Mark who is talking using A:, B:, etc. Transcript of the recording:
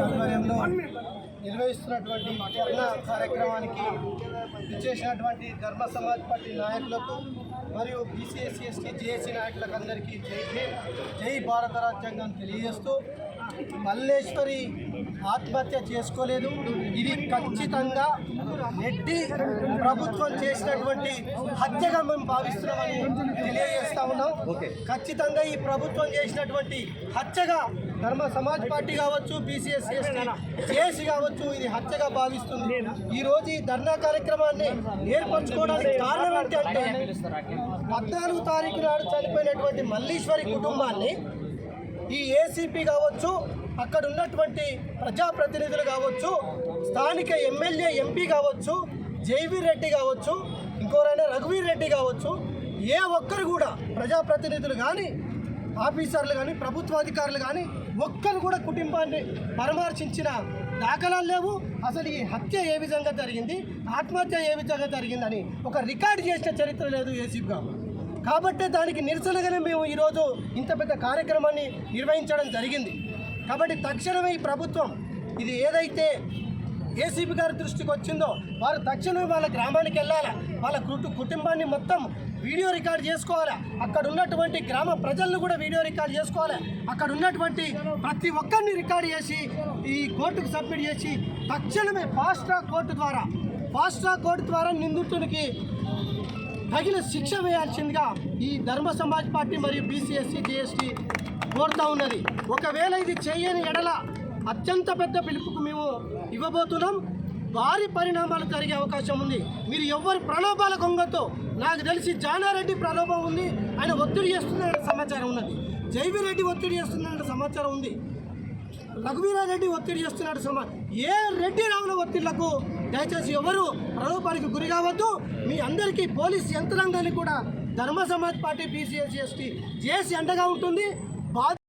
A: ఆధ్వర్యంలో నిర్వహిస్తున్నటువంటి ధర్నా కార్యక్రమానికి ఇచ్చేసినటువంటి ధర్మ సమాజ్ పార్టీ నాయకులకు మరియు బీసీఎస్సీ ఎస్టీ జేఏసీ నాయకులకు అందరికీ జై భీమ్, జై భారత రాజ్యాంగం తెలియజేస్తూ మల్లేశ్వరి ఆత్మహత్య చేసుకోలేదు. ఇది ఖచ్చితంగా నెట్టి ప్రభుత్వం చేసినటువంటి హత్యగా మేము భావిస్తున్నామని తెలియజేస్తా ఉన్నాం. ఖచ్చితంగా ఈ ప్రభుత్వం చేసినటువంటి హత్యగా ధర్మ సమాజ్ పార్టీ కావచ్చు బీసీఎస్ జేసీ కావచ్చు ఇది హత్యగా భావిస్తుంది. ఈ రోజు ఈ ధర్నా కార్యక్రమాన్ని ఏర్పరచుకోవడానికి కారణం ఏంటంటే పద్నాలుగు తారీఖు నాడు చనిపోయినటువంటి మల్లీశ్వరి కుటుంబాన్ని ఈ ఏసీపీ కావచ్చు అక్కడ ఉన్నటువంటి ప్రజాప్రతినిధులు కావచ్చు స్థానిక ఎమ్మెల్యే ఎంపీ కావచ్చు జైవీర్ రెడ్డి కావచ్చు ఇంకోరైనా రఘువీర్ రెడ్డి కావచ్చు ఏ ఒక్కరు కూడా ప్రజాప్రతినిధులు కానీ ఆఫీసర్లు కానీ ప్రభుత్వాధికారులు కానీ ఒక్కరు కూడా కుటుంబాన్ని పరామర్శించిన దాఖలాలు లేవు. అసలు ఈ హత్య ఏ విధంగా జరిగింది? ఆత్మహత్య ఏ విధంగా జరిగిందని ఒక రికార్డు చేసిన చరిత్ర లేదు ఏసీపీగా కాబట్టి దానికి నిరసనగానే మేము ఈరోజు ఇంత పెద్ద కార్యక్రమాన్ని నిర్వహించడం జరిగింది. కాబట్టి తక్షణమే ఈ ప్రభుత్వం ఇది ఏదైతే ఏసీబీ గారి దృష్టికి వచ్చిందో వారు తక్షణమే వాళ్ళ గ్రామానికి వెళ్ళాలా? వాళ్ళ కుటు కుటుంబాన్ని మొత్తం వీడియో రికార్డ్ చేసుకోవాలా? అక్కడ ఉన్నటువంటి గ్రామ ప్రజలను కూడా వీడియో రికార్డ్ చేసుకోవాలి? అక్కడ ఉన్నటువంటి ప్రతి ఒక్కరిని రికార్డ్ చేసి ఈ కోర్టుకు సబ్మిట్ చేసి తక్షణమే ఫాస్ట్ ట్రాక్ కోర్టు ద్వారా ఫాస్ట్ ట్రాక్ కోర్టు ద్వారా నిందితునికి తగిన శిక్ష వేయాల్సిందిగా ఈ ధర్మ సమాజ్ పార్టీ మరియు బీసీఎస్సీ జీఎస్టీ కోరుతా ఉన్నది. ఒకవేళ ఇది చేయని ఎడల అత్యంత పెద్ద పిలుపుకు మేము ఇవ్వబోతున్నాం. భారీ పరిణామాలు జరిగే అవకాశం ఉంది. మీరు ఎవరి ప్రలోభాల గొంగతో నాకు తెలిసి జానారెడ్డి ప్రలోభం ఉంది. ఆయన ఒత్తిడి చేస్తున్న సమాచారం ఉన్నది. జైవీరెడ్డి ఒత్తిడి చేస్తున్నారనే సమాచారం ఉంది. రఘువీరారెడ్డి ఒత్తిడి చేస్తున్నాడు సమా ఏ రెడ్డి రావుల ఒత్తిళ్ళకు దయచేసి ఎవరు ప్రలోభానికి గురి కావద్దు. మీ అందరికీ పోలీస్ యంత్రాంగాన్ని కూడా Dharma Samaj party BCSC ST JC అండగా ఉంటుంది. బా